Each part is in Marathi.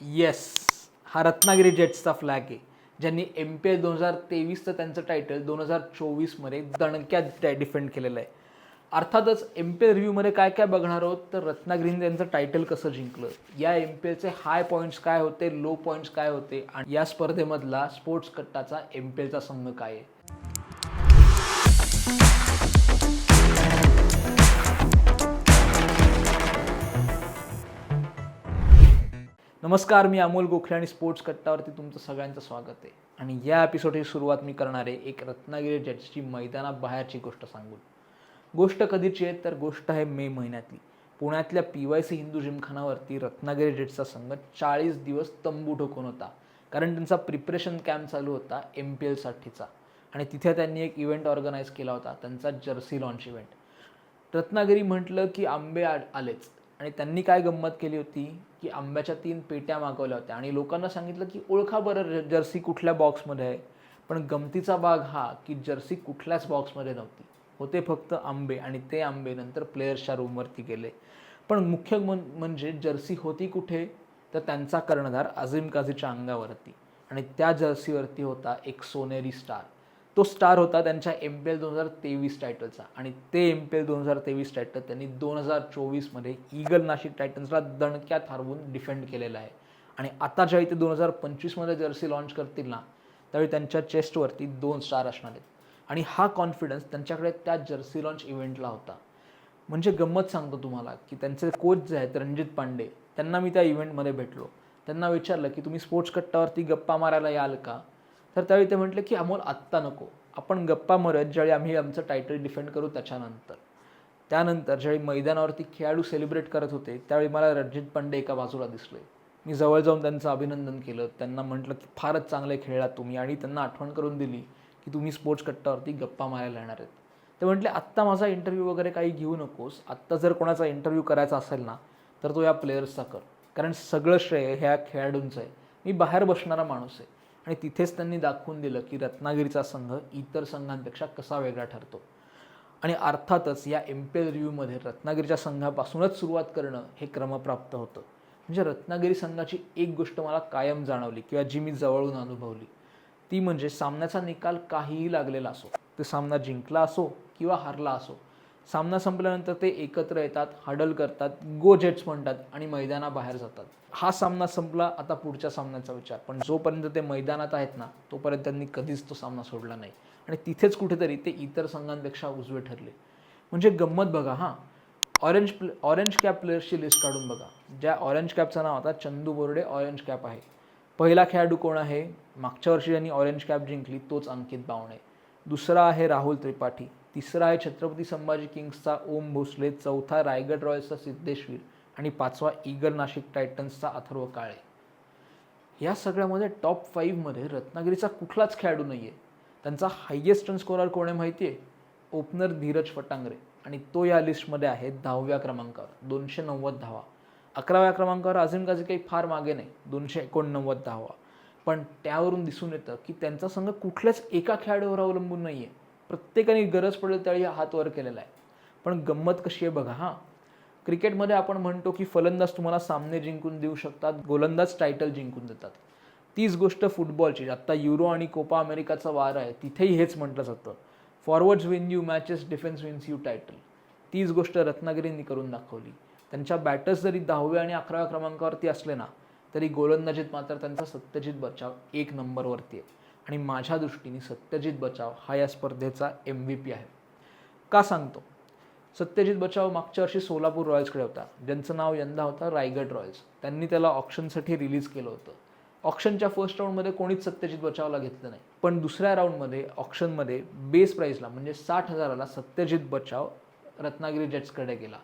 येस हा रत्नागिरी जेट्सचा फ्लॅग आहे. ज्यांनी एम पी एस दोन हजार तेवीसचं त्यांचं टायटल दोन हजार चोवीसमध्ये दणक्यात डिफेंड केलेलं आहे. अर्थातच एम पी एल रिव्ह्यूमध्ये काय काय बघणार आहोत? तर रत्नागिरीने त्यांचं टायटल कसं जिंकलं? या एम पी एलचे हाय पॉईंट्स काय होते? लो पॉईंट्स काय होते? आणि या स्पर्धेमधला स्पोर्ट्स कट्टाचा एम पी एलचा संघ काय आहे? नमस्कार मी अमोल गोखले आणि स्पोर्ट्स कट्टावरती तुमचं सगळ्यांचं स्वागत आहे. आणि या एपिसोडची सुरुवात मी करणार आहे एक रत्नागिरी जेट्सची मैदानाबाहेरची गोष्ट सांगून. गोष्ट कधीची आहे? तर गोष्ट आहे मे महिन्यातली. पुण्यातल्या पी वाय सी हिंदू जिमखानावरती रत्नागिरी जेट्सचा संघ चाळीस दिवस तंबू ठोकून होता. कारण त्यांचा प्रिपरेशन कॅम्प चालू होता एम पी एलसाठीचा आणि तिथे त्यांनी एक इव्हेंट ऑर्गनाईज केला होता त्यांचा जर्सी लॉन्च इव्हेंट रत्नागिरी म्हटलं की आंबे आ आलेच. आणि त्यांनी काय गंमत केली होती की आंब्याच्या तीन पेट्या मागवल्या होत्या. आणि लोकांना सांगितलं की ओळखा बरं ज- जर्सी कुठल्या बॉक्समध्ये आहे. पण गमतीचा भाग हा की जर्सी कुठल्याच बॉक्समध्ये नव्हती. होते फक्त आंबे आणि ते आंबे नंतर प्लेयर्सच्या रूमवरती गेले. पण मुख्य म्हणजे जर्सी होती कुठे? तर त्यांचा कर्णधार अजिम काझीच्या अंगावरती. आणि त्या जर्सीवरती होता एक सोनेरी स्टार. तो स्टार होता त्यांच्या एम पी एल दोन हजार तेवीस टायटलचा. आणि ते एम पी एल दोन हजार तेवीस टायटल त्यांनी दोन हजार चोवीसमध्ये ईगल नाशिक टायटन्सला दणक्यात हरवून डिफेंड केलेलं आहे. आणि आता ज्यावेळी ते दोन हजार पंचवीसमध्ये जर्सी लॉन्च करतील ना त्यावेळी त्यांच्या चेस्टवरती दोन स्टार असणार आहेत. आणि हा कॉन्फिडन्स त्यांच्याकडे त्या जर्सी लॉन्च इव्हेंटला होता. म्हणजे गंमत सांगतो तुम्हाला की त्यांचे कोच जे आहेत रणजित पांडे त्यांना मी त्या इव्हेंटमध्ये भेटलो. त्यांना विचारलं की तुम्ही स्पोर्ट्स कट्टावरती गप्पा मारायला याल का? तर त्यावेळी ते म्हटले की अमोल आत्ता नको. आपण गप्पा मरत ज्यावेळी आम्ही आमचं टायटल डिफेंड करू त्याच्यानंतर. त्यानंतर ज्यावेळी मैदानावरती खेळाडू सेलिब्रेट करत होते त्यावेळी मला रणजित पांडे एका बाजूला दिसले. मी जवळ जाऊन त्यांचं अभिनंदन केलं. त्यांना म्हटलं की फारच चांगले खेळलात तुम्ही आणि त्यांना आठवण करून दिली की तुम्ही स्पोर्ट्स कट्टावरती गप्पा मारायला येणार आहेत. ते म्हटले आत्ता माझा इंटरव्ह्यू वगैरे काही घेऊ नकोस. आत्ता जर कोणाचा इंटरव्ह्यू करायचा असेल ना तर तो या प्लेयर्सचा कर. कारण सगळं श्रेय ह्या खेळाडूंचं आहे. मी बाहेर बसणारा माणूस आहे. आणि तिथेच त्यांनी दाखवून दिलं की रत्नागिरीचा संघ इतर संघांपेक्षा कसा वेगळा ठरतो. आणि अर्थातच या एम पी एल रिव्ह्यूमध्ये रत्नागिरीच्या संघापासूनच सुरुवात करणं हे क्रमप्राप्त होतं. म्हणजे रत्नागिरी संघाची एक गोष्ट मला कायम जाणवली किंवा जी मी जवळून अनुभवली. ती म्हणजे सामन्याचा निकाल काहीही लागलेला असो ते सामना जिंकला असो किंवा हरला असो सामना संपल्यानंतर ते एकत्र येतात हडल करतात गो जेट्स म्हणतात आणि मैदानाबाहेर जातात. हा सामना संपला आता पुढच्या सामन्याचा विचार. पण जोपर्यंत ते मैदानात आहेत ना तोपर्यंत त्यांनी कधीच तो सामना सोडला नाही. आणि तिथेच कुठेतरी ते इतर संघांपेक्षा उजवे ठरले. म्हणजे गंमत बघा हां. ऑरेंज प्ले ऑरेंज कॅप प्लेयर्सची लिस्ट काढून बघा. ज्या ऑरेंज कॅपचं नाव आता चंदू बोर्डे ऑरेंज कॅप आहे. पहिला खेळाडू कोण आहे? मागच्या वर्षी ज्यांनी ऑरेंज कॅप जिंकली तोच अंकित बावणे. दुसरा आहे राहुल त्रिपाठी. तिसरा आहे छत्रपती संभाजी किंग्सचा ओम भोसले चौथा रायगड रॉयल्सचा सिद्धेश्वर आणि पाचवा ईगल नाशिक टायटन्सचा अथर्व काळे. या सगळ्यामध्ये टॉप फाईव्हमध्ये रत्नागिरीचा कुठलाच खेळाडू नाही आहे त्यांचा हायेस्ट रन स्कोरर कोण आहे माहिती आहे ओपनर धीरज फटांगरे आणि तो या लिस्टमध्ये आहे दहाव्या क्रमांकावर दोनशे नव्वद धावा. अकराव्या क्रमांकावर अजून काही काही फार मागे नाही दोनशे एकोणनव्वद धावा. पण त्यावरून दिसून येतं की त्यांचा संघ कुठल्याच एका खेळाडूवर अवलंबून नाही आहे प्रत्येकाने गरज पडेल त्यावेळी हात वर केलेला आहे. पण गंमत कशी आहे बघा हां. क्रिकेटमध्ये आपण म्हणतो की फलंदाज तुम्हाला सामने जिंकून देऊ शकतात गोलंदाज टायटल जिंकून देतात. तीच गोष्ट फुटबॉलची आत्ता युरो आणि कोपा अमेरिकाचा वार आहे तिथेही हेच म्हटलं जातं. Forwards win you matches defence wins you title तीच गोष्ट रत्नागिरींनी करून दाखवली. त्यांच्या बॅटर्स जरी दहाव्या आणि अकराव्या क्रमांकावरती असले ना तरी गोलंदाजीत मात्र त्यांचा सत्यजित बचाव एक नंबरवरती आहे. आणि माझ्या दृष्टीने सत्यजित बचाव हा या स्पर्धेचा एम व्ही पी आहे. का सांगतो? सत्यजित बचाव मागच्या वर्षी सोलापूर रॉयल्सकडे होता. ज्यांचं नाव यंदा होता रायगड रॉयल्स त्यांनी त्याला ऑप्शनसाठी रिलीज केलं होतं. ऑप्शनच्या फर्स्ट राऊंडमध्ये कोणीच सत्यजित बचावला घेतलं नाही. पण दुसऱ्या राऊंडमध्ये ऑप्शनमध्ये बेस प्राईजला म्हणजे साठ हजाराला सत्यजित बचाव रत्नागिरी जेट्सकडे गेला.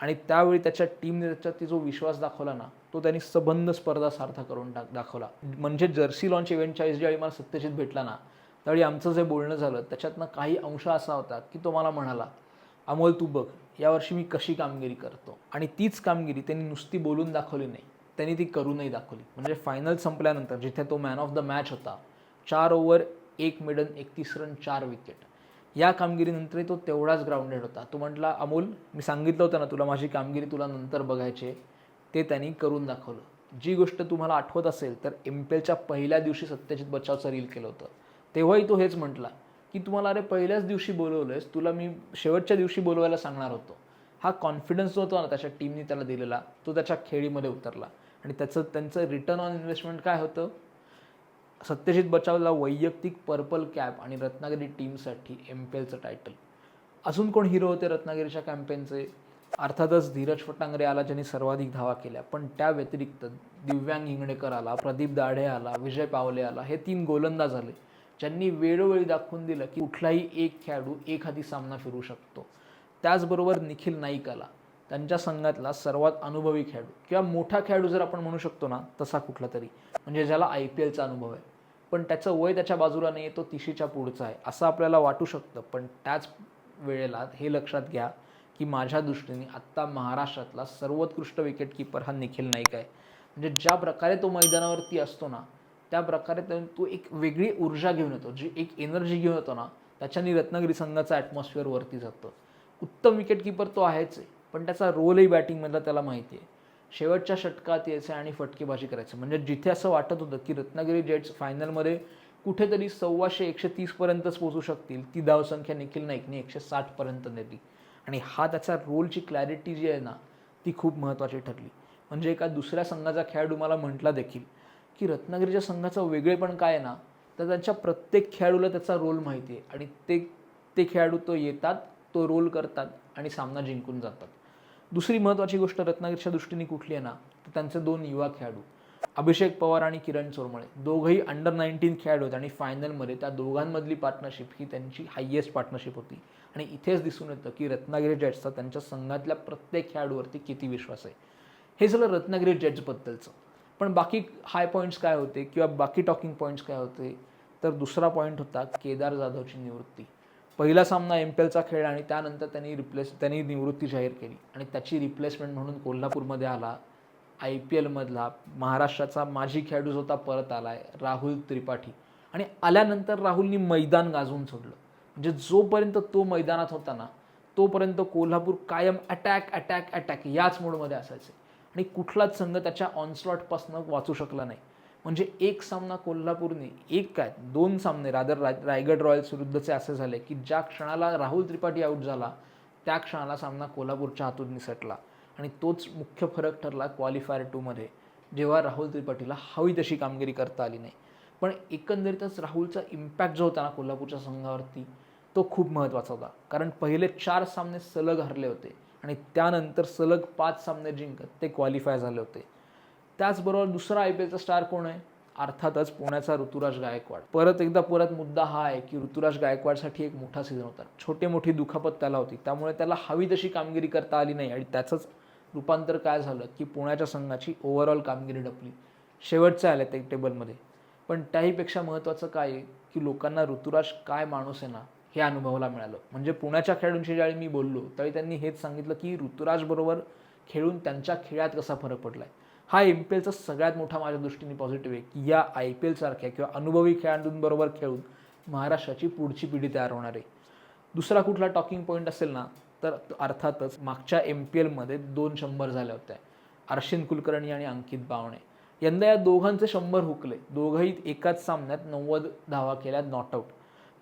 आणि त्यावेळी त्याच्या टीमने त्याच्यावरती जो विश्वास दाखवला ना तो त्यांनी सबंध स्पर्धा सार्थ करून टाक दाखवला. म्हणजे जर्सी लॉन्च इव्हेंटच्या वेळेस ज्यावेळी मला सत्यजित भेटला ना त्यावेळी आमचं जे बोलणं झालं त्याच्यातनं काही अंश असा होता की तो मला म्हणाला अमोल तू बघ यावर्षी मी कशी कामगिरी करतो. आणि तीच कामगिरी त्यांनी नुसती बोलून दाखवली नाही. त्यांनी ती करूनही दाखवली. म्हणजे फायनल संपल्यानंतर जिथे तो मॅन ऑफ द मॅच होता चार ओव्हर एक मिडन एकतीस रन चार विकेट या कामगिरीनंतरही तो तेवढाच ग्राउंडेड होता. तो म्हटला अमोल मी सांगितलं होतं ना तुला माझी कामगिरी तुला नंतर बघायची आहे. ते त्यांनी करून दाखवलं. जी गोष्ट तुम्हाला आठवत असेल तर एमपेलच्या पहिल्या दिवशी सत्यजित बचावचं रील केलं होतं. तेव्हाही तो हेच म्हटला की तुम्हाला अरे पहिल्याच दिवशी बोलवलंयस तुला मी शेवटच्या दिवशी बोलवायला सांगणार होतो. हा कॉन्फिडन्स जो होता ना त्याच्या टीमनी त्याला दिलेला तो त्याच्या खेळीमध्ये उतरला. आणि त्याचं त्यांचं रिटर्न ऑन इन्व्हेस्टमेंट काय होतं? सत्यजित बचावला वैयक्तिक पर्पल कॅप आणि रत्नागिरी टीमसाठी एमपेलचं टायटल अजून कोण हिरो होते रत्नागिरीच्या कॅम्पेनचे अर्थातच धीरज फटांगरे आला ज्यांनी सर्वाधिक धावा केल्या. पण त्या व्यतिरिक्त दिव्यांग इंगणेकर आला प्रदीप दाढे आला विजय पावले आला हे तीन गोलंदाज आले ज्यांनी वेळोवेळी दाखवून दिलं की कुठलाही एक खेळाडू एखादी सामना फिरू शकतो. त्याचबरोबर निखिल नाईक आला. त्यांच्या संघातला सर्वात अनुभवी खेळाडू किंवा मोठा खेळाडू जर आपण म्हणू शकतो ना तसा कुठला तरी. म्हणजे ज्याला आय पी एलचा अनुभव आहे. पण त्याचं वय त्याच्या बाजूला नाही आहे तो तिशीच्या पुढचा आहे असं आपल्याला वाटू शकतं. पण त्याच वेळेला हे लक्षात घ्या की माझ्या दृष्टीने आत्ता महाराष्ट्रातला सर्वोत्कृष्ट विकेट किपर हा निखिल नाईक आहे. म्हणजे ज्या प्रकारे तो मैदानावरती असतो ना त्या प्रकारे तो- एक वेगळी ऊर्जा घेऊन येतो. जी एक एनर्जी घेऊन येतो ना त्याच्याने रत्नागिरी संघाचं ॲटमॉस्फिअर वरती जातं. उत्तम विकेट किपर तो आहेच आहे पण त्याचा रोलही बॅटिंगमधला त्याला माहिती आहे. शेवटच्या षटकात यायचं आणि फटकेबाजी करायचं. म्हणजे जिथे असं वाटत होतं की रत्नागिरी जेट्स फायनलमध्ये कुठेतरी सव्वाशे एकशे तीसपर्यंतच पोहोचू शकतील ती धावसंख्या निखिल नाईकने एकशे साठपर्यंत नेली. आणि हा त्याचा रोलची क्लॅरिटी जी आहे ना ती खूप महत्त्वाची ठरली. म्हणजे एका दुसऱ्या संघाचा खेळाडू मला म्हटला देखील की रत्नागिरीच्या संघाचं वेगळेपण काय आहे ना तर त्यांच्या प्रत्येक खेळाडूला त्याचा रोल माहिती आहे. आणि ते ते खेळाडू तो येतात तो रोल करतात आणि सामना जिंकून जातात. दुसरी महत्त्वाची गोष्ट रत्नागिरीच्या दृष्टीने कुठली आहे ना तर त्यांचे दोन युवा खेळाडू. अभिषेक पवार आणि किरण चोरमळे दोघंही अंडर नाईन्टीन खेळाडू आहेत आणि फायनलमध्ये त्या दोघांमधली पार्टनरशिप ही त्यांची हायेस्ट पार्टनरशिप होती. आणि इथेच दिसून येतं की रत्नागिरी जेट्सचा त्यांच्या संघातल्या प्रत्येक खेळाडूवरती किती विश्वास आहे. हे सगळं रत्नागिरी जेट्सबद्दलचं पण बाकी हाय पॉईंट्स काय होते किंवा बाकी टॉकिंग पॉईंट्स काय होते? तर दुसरा पॉईंट होता केदार जाधवची निवृत्ती. पहिला सामना एम पी एलचा खेळ आणि त्यानंतर त्यांनी रिप्लेस त्यांनी निवृत्ती जाहीर केली. आणि त्याची रिप्लेसमेंट म्हणून कोल्हापूरमध्ये आला आय पी एलमधला महाराष्ट्राचा माजी खेळाडू जो होता परत आला आहे राहुल त्रिपाठी. आणि आल्यानंतर राहुलनी मैदान गाजवून सोडलं. म्हणजे जोपर्यंत तो मैदानात होता ना तोपर्यंत कोल्हापूर कायम अटॅक अटॅक अटॅक याच मोडमध्ये असायचे. आणि कुठलाच संघ त्याच्या ऑनस्लॉटपासून वाचू शकला नाही. म्हणजे एक सामना कोल्हापूरने एक काय दोन सामने रादर राय रायगड रॉयल्स विरुद्धचे असे झाले की ज्या क्षणाला राहुल त्रिपाठी आऊट झाला त्या क्षणाला सामना कोल्हापूरच्या हातून निसटला. आणि तोच मुख्य फरक ठरला क्वालिफायर टूमध्ये जेव्हा राहुल त्रिपाठीला हवी तशी कामगिरी करता आली नाही. पण एकंदरीतच राहुलचा इम्पॅक्ट जो होता ना कोल्हापूरच्या संघावरती तो खूप महत्त्वाचा होता. कारण पहिले चार सामने सलग हरले होते आणि त्यानंतर सलग पाच सामने जिंकत ते क्वालिफाय झाले होते. त्याचबरोबर दुसरा आय पी एलचा स्टार कोण आहे? अर्थातच पुण्याचा ऋतुराज गायकवाड. परत एकदा परत मुद्दा हा आहे की ऋतुराज गायकवाडसाठी एक मोठा सीझन होता. छोटे मोठी दुखापत त्याला होती. त्यामुळे त्याला हवी तशी कामगिरी करता आली नाही आणि त्याचंच रूपांतर काय झालं की पुण्याच्या संघाची ओव्हरऑल कामगिरी डपली. शेवटचं आलं ते टेबलमध्ये पण त्याहीपेक्षा महत्त्वाचं काय आहे की लोकांना ऋतुराज काय माणूस आहे ना हे अनुभवाला मिळालं. म्हणजे पुण्याच्या खेळाडूंशी ज्यावेळी मी बोललो त्यावेळी त्यांनी हेच सांगितलं की ऋतुराजबरोबर खेळून त्यांच्या खेळात कसा फरक पडला आहे हा एम पी एलचा सगळ्यात मोठा माझ्या दृष्टीने पॉझिटिव्ह आहे की या आय पी एलसारख्या किंवा अनुभवी खेळाडूंबरोबर खेळून महाराष्ट्राची पुढची पिढी तयार होणार आहे. दुसरा कुठला टॉकिंग पॉईंट असेल ना तर अर्थातच मागच्या एम पी एलमध्ये दोन शंभर झाल्या होत्या. अर्शिन कुलकर्णी आणि अंकित बावणे. यंदा या दोघांचे शंभर हुकले. दोघंही एकाच सामन्यात नव्वद धावा केल्या नॉट आऊट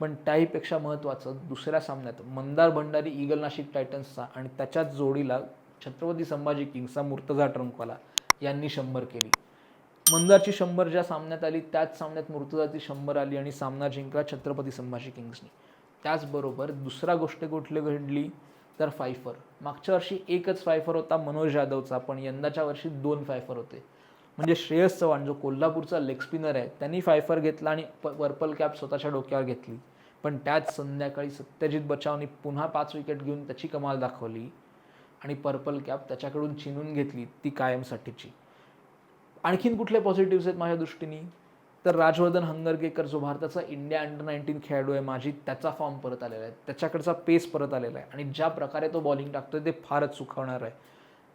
पण त्याहीपेक्षा महत्त्वाचं दुसऱ्या सामन्यात मंदार भंडारी ईगल नाशिक टायटन्सचा आणि त्याच्याच जोडीला छत्रपती संभाजी किंग्सचा मुर्तजा ट्रंकवाला यांनी शंभर केली. मंदारची शंभर ज्या सामन्यात आली त्याच सामन्यात मुर्तजाची शंभर आली आणि सामना जिंकला छत्रपती संभाजी किंग्सनी त्याचबरोबर दुसरा गोष्ट कुठली घडली? तर फायफर. मागच्या वर्षी एकच फायफर होता मनोज यादवचा पण यंदाच्या वर्षी दोन फायफर होते. म्हणजे श्रेयस चव्हाण जो कोल्हापूरचा लेग स्पिनर आहे त्यांनी फायफर घेतला आणि प पर्पल कॅप स्वतःच्या डोक्यावर घेतली. पण त्याच संध्याकाळी सत्यजित बचावनी पुन्हा पाच विकेट घेऊन त्याची कमाल दाखवली आणि पर्पल कॅप त्याच्याकडून चिनून घेतली ती कायमसाठीची. आणखीन कुठले पॉझिटिव्ह आहेत माझ्या दृष्टीने? तर राजवर्धन हंगरगेकर जो भारताचा इंडिया अंडर नाईन्टीन खेळाडू आहे माझी त्याचा फॉर्म परत आलेला आहे. त्याच्याकडचा पेस परत आलेला आहे. आणि ज्या प्रकारे तो बॉलिंग टाकतोय ते फारच सुखावणार आहे.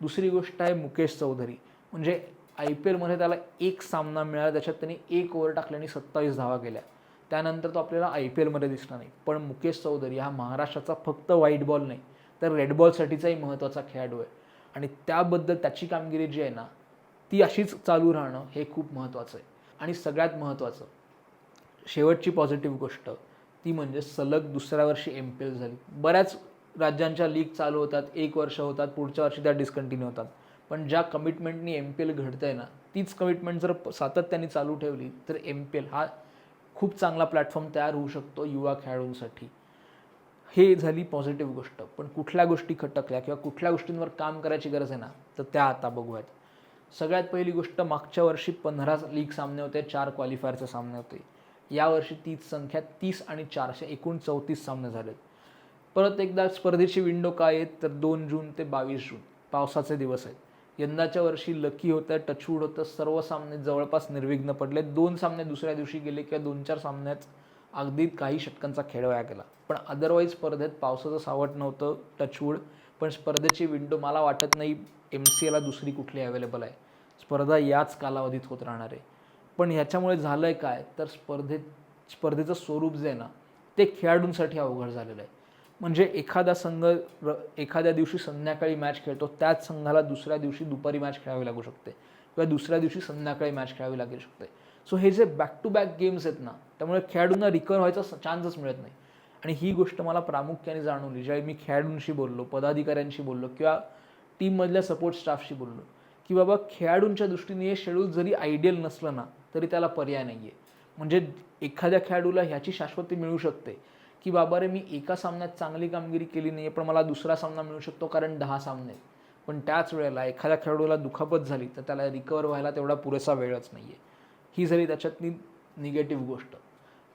दुसरी गोष्ट आहे मुकेश चौधरी. म्हणजे आय पी एलमध्ये त्याला एक सामना मिळाला त्याच्यात त्यांनी एक ओव्हर टाकल्याने आणि सत्तावीस धावा केल्या. त्यानंतर तो आपल्याला आय पी एलमध्ये दिसला नाही. पण मुकेश चौधरी हा महाराष्ट्राचा फक्त व्हाईट बॉल नाही तर रेड बॉलसाठीचाही महत्त्वाचा खेळाडू आहे. आणि त्याबद्दल त्याची कामगिरी जी आहे ना ती अशीच चालू राहणं हे खूप महत्त्वाचं आहे. आणि सगळ्यात महत्त्वाचं शेवटची पॉझिटिव्ह गोष्ट ती म्हणजे सलग दुसऱ्या वर्षी एम पी एल झाली. बऱ्याच राज्यांच्या लीग चालू होतात एक वर्ष होतात पुढच्या वर्षी त्या डिस्कंटिन्यू होतात. पण ज्या कमिटमेंटनी एम पी एल घडतं आहे ना तीच कमिटमेंट जर सातत्याने चालू ठेवली तर एम पी एल हा खूप चांगला प्लॅटफॉर्म तयार होऊ शकतो युवा खेळाडूंसाठी. हे झाली पॉझिटिव्ह गोष्ट. पण कुठल्या गोष्टी खटकल्या किंवा कुठल्या गोष्टींवर काम करायची गरज आहे ना तर त्या आता बघूयात. सगळ्यात पहिली गोष्ट मागच्या वर्षी पंधरा लीग सामने होते चार क्वालिफायरचे सामने होते. यावर्षी तीच संख्या तीस आणि चारशे एकूण चौतीस सामने झालेत. परत एकदा स्पर्धेची विंडो काय आहेत तर दोन जून ते बावीस जून पावसाचे दिवस आहेत. यंदाच्या वर्षी लकी होतं टचवूड होतं सर्व सामने जवळपास निर्विघ्न पडले दोन सामने दुसऱ्या दिवशी गेले किंवा दोन चार सामन्यात अगदी काही षटकांचा खेळ वाया गेला. पण अदरवाईज स्पर्धेत पावसाचं सावट नव्हतं टचवूड पण स्पर्धेची विंडो मला वाटत नाही एम सी एला दुसरी कुठली अवेलेबल आहे. स्पर्धा याच कालावधीत होत राहणार आहे. पण ह्याच्यामुळे झालं आहे काय? तर स्पर्धेत स्पर्धेचं स्वरूप जे आहे ना ते खेळाडूंसाठी अवघड झालेलं आहे. म्हणजे एखादा संघ र एखाद्या दिवशी संध्याकाळी मॅच खेळतो त्याच संघाला दुसऱ्या दिवशी दुपारी मॅच खेळावी लागू शकते. किंवा दुसऱ्या दिवशी संध्याकाळी मॅच खेळावी लागू शकते. सो हे जे बॅक टू बॅक गेम्स आहेत ना त्यामुळे खेळाडूंना रिकवर व्हायचा चान्सच मिळत नाही. आणि ही गोष्ट मला प्रामुख्याने जाणवली ज्यावेळी मी खेळाडूंशी बोललो पदाधिकाऱ्यांशी बोललो किंवा टीममधल्या सपोर्ट स्टाफशी बोललो की बाबा खेळाडूंच्या दृष्टीने हे शेड्यूल जरी आयडियल नसलं ना तरी त्याला पर्याय नाही आहे म्हणजे एखाद्या खेळाडूला ह्याची शाश्वती मिळू शकते. की बाबा रे मी एका सामन्यात चांगली कामगिरी केली नाही आहे पण मला दुसरा सामना मिळू शकतो कारण दहा सामने. पण त्याच वेळेला एखाद्या खेळाडूला दुखापत झाली तर त्याला रिकवर व्हायला तेवढा पुरेसा वेळच नाही आहे ही झाली त्याच्यातली निगेटिव्ह गोष्ट.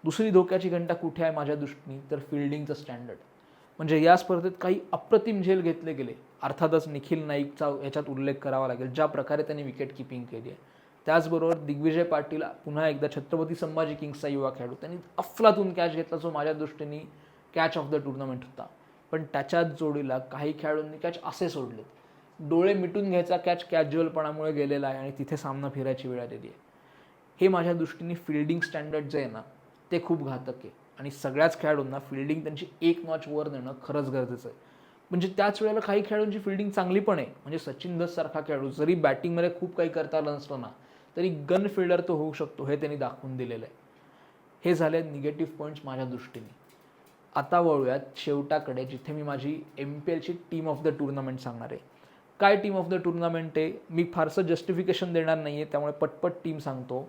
दुसरी धोक्याची घंटा कुठे आहे माझ्या दृष्टीने? तर फिल्डिंगचं स्टँडर्ड म्हणजे या स्पर्धेत काही अप्रतिम झेल घेतले गेले. अर्थातच निखिल नाईकचा याच्यात उल्लेख करावा लागेल ज्या प्रकारे त्यांनी विकेट किपिंग केली आहे. त्याचबरोबर दिग्विजय पाटील पुन्हा एकदा छत्रपती संभाजी किंग्सचा युवा खेळाडू. त्यांनी अफलातून कॅच घेतला जो माझ्या दृष्टीने कॅच ऑफ द टुर्नामेंट होता. पण त्याच्याच जोडीला काही खेळाडूंनी कॅच असे सोडलेत. डोळे मिटून घ्यायचा कॅच कॅज्युअलपणामुळे गेलेला आहे आणि तिथे सामना फिरायची वेळ आलेली आहे. हे माझ्या दृष्टीने फिल्डिंग स्टँडर्ड जे आहे ना ते खूप घातक आहे. आणि सगळ्याच खेळाडूंना फिल्डिंग त्यांची एक नॉच वर नेणं खरंच गरजेचं आहे. म्हणजे त्याच वेळेला काही खेळाडूंची फिल्डिंग चांगली पण आहे. म्हणजे सचिन दससारखा खेळाडू जरी बॅटिंगमध्ये खूप काही करता आलं नसलं ना तरी गन फिल्डर तो होऊ शकतो हे त्यांनी दाखवून दिलेलं आहे. हे झाले निगेटिव्ह पॉईंट्स माझ्या दृष्टीने. आता वळूयात शेवटाकडे जिथे मी माझी एम पी एलची टीम ऑफ द टुर्नामेंट सांगणार आहे. काय टीम ऑफ द टुर्नामेंट आहे? मी फारसं जस्टिफिकेशन देणार नाही आहे त्यामुळे पटपट टीम सांगतो.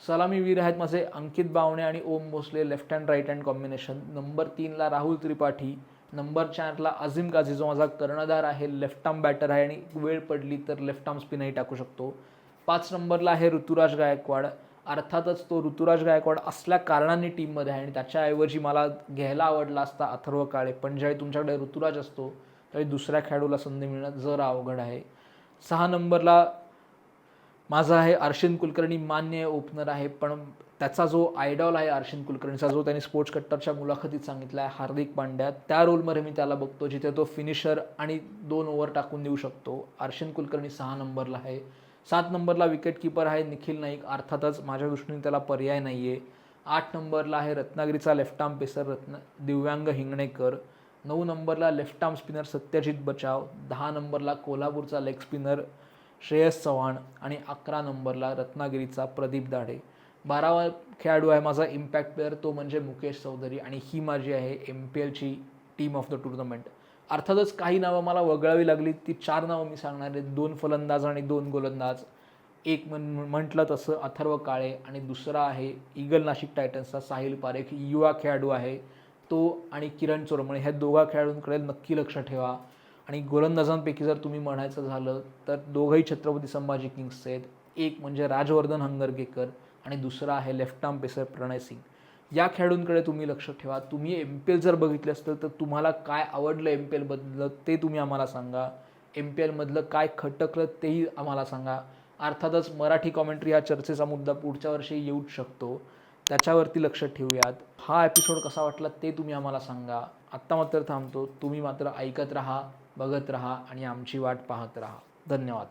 सलामीवीर आहेत माझे अंकित बावणे आणि Om Bhosale left hand right hand combination number तीनला Rahul Tripathi. Number चारला अझिम काझी जो माझा कर्णधार आहे लेफ्ट आर्म बॅटर आहे आणि वेळ पडली तर लेफ्ट आर्म स्पिनही टाकू शकतो. पाच नंबरला आहे ऋतुराज गायकवाड. अर्थातच तो ऋतुराज गायकवाड असल्या कारणाने टीममध्ये आहे आणि त्याच्याऐवजी मला घ्यायला आवडला असता अथर्व काळे. पण ज्यावेळी तुमच्याकडे ऋतुराज असतो त्यावेळी दुसऱ्या खेळाडूला संधी मिळणं जरा अवघड आहे. सहा नंबरला माझा आहे अर्शिन कुलकर्णी मान्य ओपनर आहे पण त्याचा जो आयडॉल आहे अर्शिन कुलकर्णीचा जो त्यांनी स्पोर्ट्स कट्टरच्या मुलाखतीत सांगितला आहे हार्दिक पांड्या त्या रोलमध्ये मी त्याला बघतो जिथे तो फिनिशर आणि दोन ओव्हर टाकून देऊ शकतो. अर्शिन कुलकर्णी सहा नंबरला आहे. सात नंबरला विकेट किपर आहे निखिल नाईक अर्थातच माझ्या दृष्टीने त्याला पर्याय नाही आहे आठ नंबरला आहे रत्नागिरीचा लेफ्ट आर्म पेसर रत्न दिव्यांग हिंगणेकर. नऊ नंबरला लेफ्ट आर्म स्पिनर सत्यजित बचाव. दहा नंबरला कोल्हापूरचा लेग स्पिनर श्रेयस चव्हाण आणि अकरा नंबरला रत्नागिरीचा प्रदीप दाढे. बारावा खेळाडू आहे माझा इम्पॅक्ट प्लेअर तो म्हणजे मुकेश चौधरी आणि ही माझी आहे एम पी एलची टीम ऑफ द टुर्नामेंट अर्थातच काही नावं मला वगळावी लागली ती चार नावं मी सांगणार आहे. दोन फलंदाज आणि दोन गोलंदाज. एक म्हण म्हटलं तसं अथर्व काळे आणि दुसरा आहे ईगल नाशिक टायटन्सचा साहिल पारेख. युवा खेळाडू आहे तो आणि किरण चोरमळे. ह्या दोघा खेळाडूंकडे नक्की लक्ष ठेवा. आणि गोलंदाजांपैकी जर तुम्ही म्हणायचं झालं तर दोघंही छत्रपती संभाजी किंग्सचे आहेत. एक म्हणजे राजवर्धन हंगरगेकर आणि दुसरा आहे left arm pacer Pranay Singh. या खेळाडूंकडे तुम्ही लक्ष ठेवा. तुम्ही एम पी एल जर बघितले असतं तर तुम्हाला काय आवडलं एम पी एलमधलं ते तुम्ही आम्हाला सांगा. एम पी एलमधलं काय खटकलं तेही आम्हाला सांगा. अर्थातच मराठी कॉमेंट्री हा चर्चेचा मुद्दा पुढच्या वर्षी येऊच शकतो. त्याच्यावरती लक्ष ठेवूयात. हा एपिसोड कसा वाटला ते तुम्ही आम्हाला सांगा. आत्ता मात्र थांबतो. तुम्ही मात्र ऐकत राहा. बघत राहा आणि आमची वाट पाहत राहा. धन्यवाद.